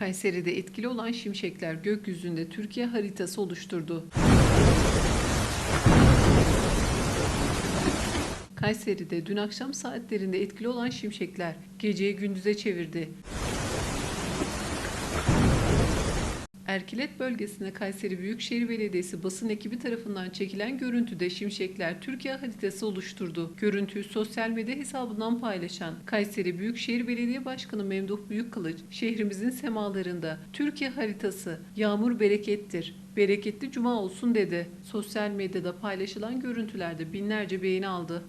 Kayseri'de etkili olan şimşekler gökyüzünde Türkiye haritası oluşturdu. Kayseri'de dün akşam saatlerinde etkili olan şimşekler geceyi gündüze çevirdi. Erkilet bölgesine Kayseri Büyükşehir Belediyesi basın ekibi tarafından çekilen görüntüde şimşekler Türkiye haritası oluşturdu. Görüntüyü sosyal medya hesabından paylaşan Kayseri Büyükşehir Belediye Başkanı Memduh Büyükkılıç, şehrimizin semalarında Türkiye haritası yağmur berekettir, bereketli cuma olsun dedi. Sosyal medyada paylaşılan görüntülerde binlerce beğeni aldı.